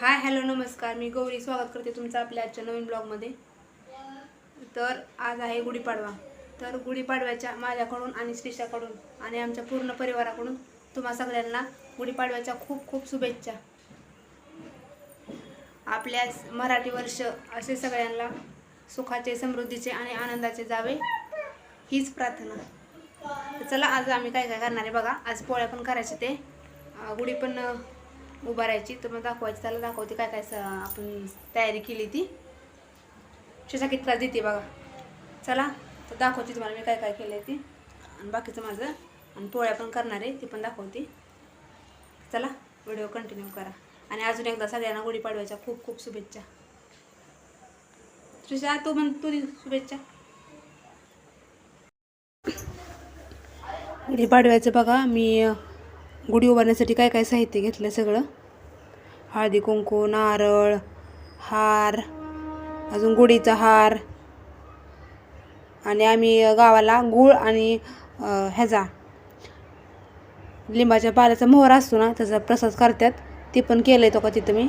Hi hello नमस्कार. मी गौरी. स्वागत करते तुमचं आपल्या आजच्या नवीन ब्लॉगमध्ये. तर आज आहे गुढीपाडवा. तर गुढीपाडव्याच्या माझ्याकडून आणि श्रीषाकडून आणि आमच्या पूर्ण परिवाराकडून तुम्हा सगळ्यांना गुढीपाडव्याच्या खूप खूप शुभेच्छा. आपल्या मराठी वर्ष असे सगळ्यांना सुखाचे समृद्धीचे आणि आनंदाचे जावे हीच प्रार्थना. तर चला आज आम्ही काय काय करणार आहे बघा. आज पोळ्या पण करायचे ते. गुढी पण उभारायची तर मग दाखवायची त्याला दाखवते काय काय स- आपण तयारी केली ती. शिशा किती त्रास देते बघा. चला तर दाखवते तुम्हाला मी काय काय केलं आहे ती. आणि बाकीचं माझं आणि पोळ्या पण करणार आहे ती पण दाखवते. चला व्हिडिओ कंटिन्यू करा. आणि अजून एकदा सगळ्यांना गुढीपाडव्याच्या खूप खूप शुभेच्छा. श्रीषा तू म्हण तू शुभेच्छा. गुढीपाडव्याचं बघा मी गुढी उभारण्यासाठी काय काय साहित्य घेतलं सगळं? हळदी कुंकू नारळ हार अजून गुढीचा हार. आणि आम्ही गावाला गूळ आणि ह्याचा लिंबाच्या पाल्याचा मोहर असतो ना त्याचा प्रसाद करतात. ते पण केलं आहे तो का तिथं मी.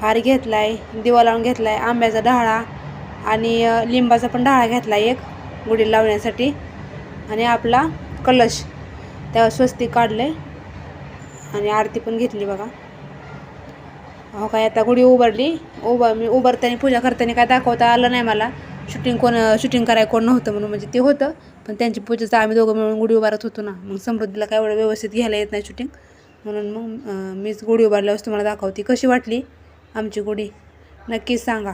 हार घेतला आहे दिवा लावून घेतला आहे आंब्याचा डहाळा आणि लिंबाचा पण डहाळा घेतला आहे एक गुढी लावण्यासाठी. आणि आपला कलश त्यावर स्वस्तिक काढलं आहे आणि आरती पण घेतली बघा. हो काय आता गुढी उभारली. उभा मी उभारताना पूजा करताना काय दाखवता आलं नाही मला. शूटिंग कोण शूटिंग करायला कोण नव्हतं म्हणून म्हणजे ते होतं. पण त्यांची पूजेचं आम्ही दोघं मिळून गुढी उभारत होतो ना. मग समृद्धीला काय एवढं व्यवस्थित घ्यायला येत नाही शूटिंग म्हणून मग मीच गुढी उभारल्यावर तुम्हाला दाखवते. कशी वाटली आमची गुढी? नक्कीच सांगा.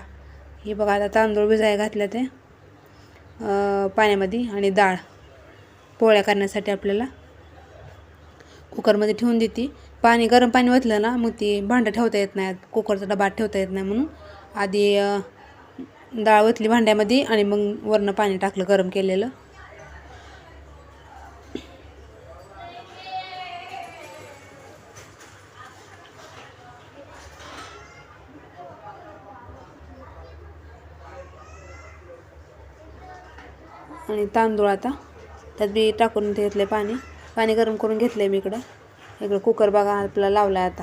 ही बघा आता तांदूळ भिजाय घातल्या ते. पाण्यामध्ये आणि डाळ पोळ्या करण्यासाठी आपल्याला. कुकरमध्ये ठेवून देते. पाणी गरम पाणी ओतलं ना मग ती भांडं ठेवता येत नाही कुकरचा डबा ठेवता येत नाही म्हणून. आधी डाळ ओतली भांड्यामध्ये आणि मग वरनं पाणी टाकलं गरम केलेलं. आणि तांदूळ आता. त्यात बी टाकून घेतले पाणी. पाणी गरम करून घेतलं आहे मी इकडं. इकडं कुकर बघा आपला लावला आहे आता.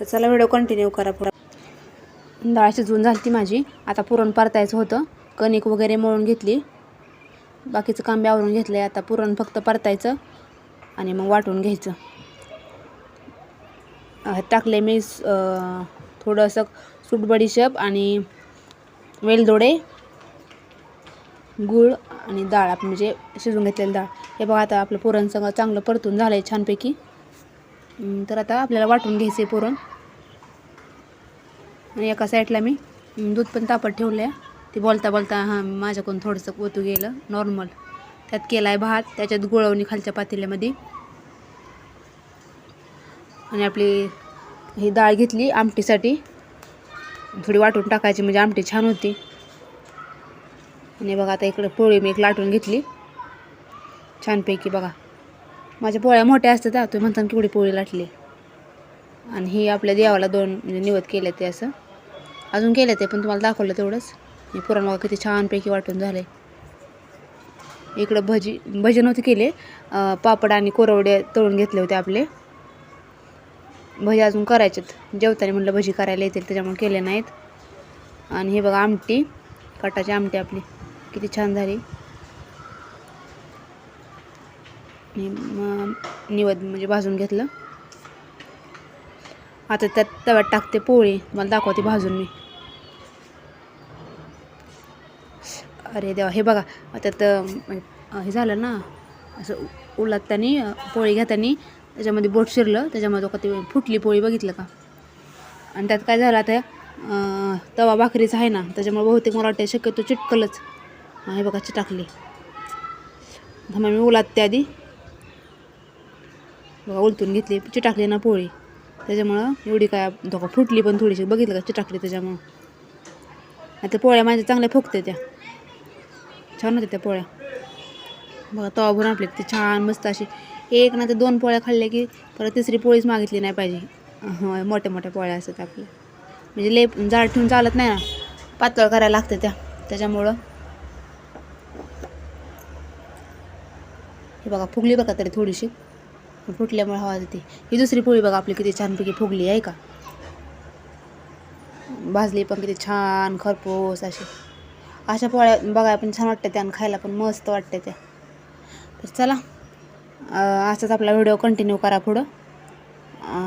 तर चला व्हिडिओ कंटिन्यू करा पुढं. डाळ शिजवून झाली ती माझी. आता पुरण परतायचं होतं. कणिक वगैरे मळून घेतली. बाकीचं काम आवरून घेतलं आहे आता पुरण फक्त परतायचं आणि मग वाटून घ्यायचं. टाकले मी थोडंसं सूट बडीशेप आणि वेलदोडे. गूळ आणि डाळ आपण म्हणजे शिजवून घेतलेली डाळ. हे बघा आता आपलं पुरण सगळं चांगलं परतून झालं आहे छानपैकी तर आता आपल्याला वाटून घ्यायचं आहे पुरण. आणि एका साईडला मी दूध पण तापत ठेवलं आहे ते बोलता बोलता हां माझ्याकडून थोडंसं ओतू गेलं नॉर्मल त्यात केला आहे भात त्याच्यात गुळवणी खालच्या पातेल्यामध्ये. आणि आपली ही डाळ घेतली आमटीसाठी. थोडी वाटून टाकायची म्हणजे आमटी छान होती. आणि बघा आता इकडं पोळी मी एक लाटून घेतली. छानपैकी बघा. माझ्या पोळ्या मोठ्या असतात हा, तुम्ही म्हणता केवढी पोळी लाटली. आणि ही आपल्या देवाला दोन म्हणजे निवत केले ते असं. अजून केलं ते पण तुम्हाला दाखवलं तेवढंच. हे पुरण बघा किती छानपैकी वाटून झाले इकडं भजी भजी नव्हते केले. पापड आणि कोरवडे तळून घेतले होते आपले. भजी अजून करायचेत जेवताना म्हणलं भजी करायला येतील त्याच्यामुळे केले नाहीत. आणि हे बघा आमटी कटाची आमटी आपली. किती छान झाली. आणि मग निवद म्हणजे भाजून घेतलं. आता त्यात तव्यात टाकते पोळी. मला दाखवते भाजून मी. अरे देवा हे बघा. त्यात हे झालं ना असं उलटताना पोळी घेताना त्याच्यामध्ये बोट शिरलं. त्याच्यामध्ये का ते फुटली पोळी बघितलं का? आणि त्यात काय झालं आता तवा भाकरीचा आहे ना त्याच्यामुळे बहुतेक मला वाटतं शक्यतो चिटकलच. हा, हे बघा चिटाकली. थांबा मी उलाटते आधी. बघा ओलतून घेतली चिटाकली ना पोळी. त्याच्यामुळं एवढी काय धोका फुटली पण थोडीशी. बघितलं का चिटाकली त्याच्यामुळं? आता पोळ्या माझ्या चांगल्या फुगते त्या. छान होत्या त्या पोळ्या. बघा तवा भरून आपली ती छान मस्त अशी. एक ना तर दोन पोळ्या खाल्ल्या की परत तिसरी पोळीच मागितली नाही पाहिजे. हं, मोठ्या मोठ्या पोळ्या असतात आपल्या. म्हणजे लेप जाड ठेवून चालत नाही ना. पातळ करायला लागतं त्या. त्याच्यामुळं हे बघा फुगली बघा तरी थोडीशी. फुटल्यामुळे हवा येते ही दुसरी पोळी बघा आपली किती छानपैकी फुगली आहे का? भाजली पण किती छान खरपूस अशी. अशा पोळ्या बघायला पण छान वाटतं त्या आणि खायला पण मस्त वाटते त्या. तर चला असाच आपला व्हिडिओ कंटिन्यू करा पुढं.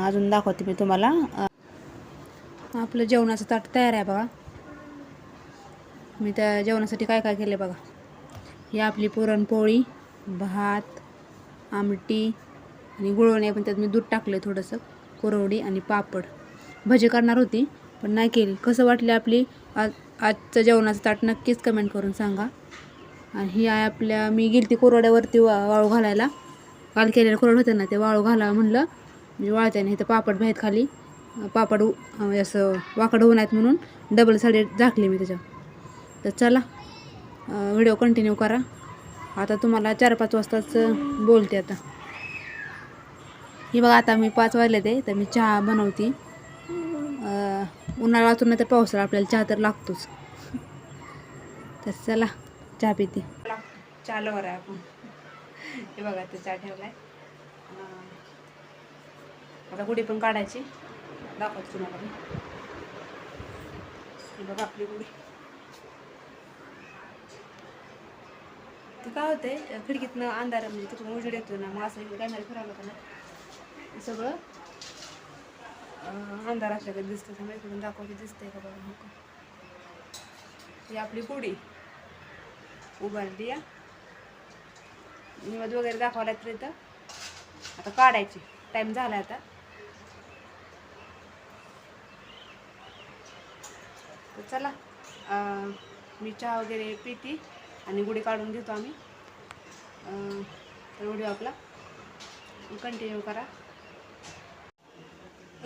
अजून दाखवते मी तुम्हाला. आपलं जेवणाचं ताट तयार आहे बघा. मी त्या जेवणासाठी काय काय केलं बघा. ही आपली पुरणपोळी. भात आमटी आणि गुळवणी. पण त्यात मी दूध टाकलं थोडंसं कोरवडी आणि पापड. भजी करणार होती पण नाही केली. कसं वाटली आपली? आज आजचं जेवणाचं ताट नक्कीच कमेंट करून सांगा. आणि ही आहे आपल्या मी गेली ती कोरवड्यावरती वा वाळू घालायला. काल केलेलं कोरड होतं ना ते वाळू घाला म्हणलं. म्हणजे मी वाळत्याने इथं पापड बाहेर खाली. पापड असं वाकडं होऊ नयेत म्हणून डबल साडी झाकली मी त्याच्या तर चला व्हिडिओ कंटिन्यू करा. आता तुम्हाला चार पाच वाजताच बोलते आता. ही बघा आता मी पाच वाजले ते तर मी चहा बनवते. उन्हाळा वाचून नाही तर पावसाळा आपल्याला चहा तर लागतोच. तर चला चहा पिते. चहा लवर आहे आपण. हे बघा ते चहा ठेवला आहे आता गुढी पण काढायची. दाखवतो तुम्हाला बघा आपली गुढी. ते काय होते खिडकीतनं म्हणजे अंधार म्हणजे तिकडून उजेड येतो ना मग असं कॅमेरा फिरावं का ना सगळं अंधार असल्याकडे दिसतं त्यामुळे इकडून दाखवते दिसतंय का बघा नको ही आपली पुडी उभारली या निवद वगैरे दाखवायला तर इथं. आता काढायची. टाईम झाला आता. चला मी चहा वगैरे पिती. आणि गुढी काढून घेतो आम्ही. तर व्हिडिओ आपला कंटिन्यू करा.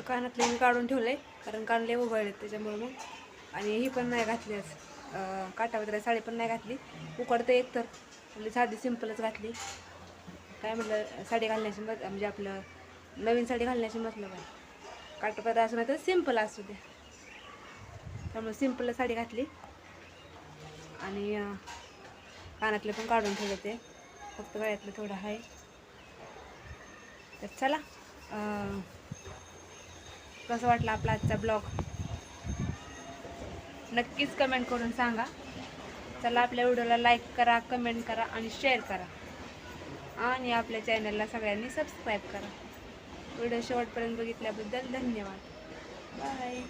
कानातले मी काढून ठेवले कारण कानले उघडलेत त्याच्यामुळे मग. आणि ही पण नाही घातली आज. काटा काठावत्र साडी पण नाही घातली. उकडते एक तर. आपली साधी सिंपलच घातली. काय म्हटलं साडी घालण्याची मत म्हणजे आपलं नवीन साडी घालण्याची मतलब आहे काठापत्र असू नाही तर सिंपल असू दे त्यामुळे सिंपल साडी घातली. आणि कानातले पण काढून ठेवले ते. फक्त गळ्यातलं थोडं आहे. तर चला कसं वाटलं आपला आजचा ब्लॉग? नक्कीच कमेंट करून सांगा. चला आपल्या व्हिडिओला लाईक करा कमेंट करा आणि शेअर करा. आणि आपल्या चॅनलला सगळ्यांनी सबस्क्राईब करा. व्हिडिओ शेवटपर्यंत बघितल्याबद्दल धन्यवाद. बाय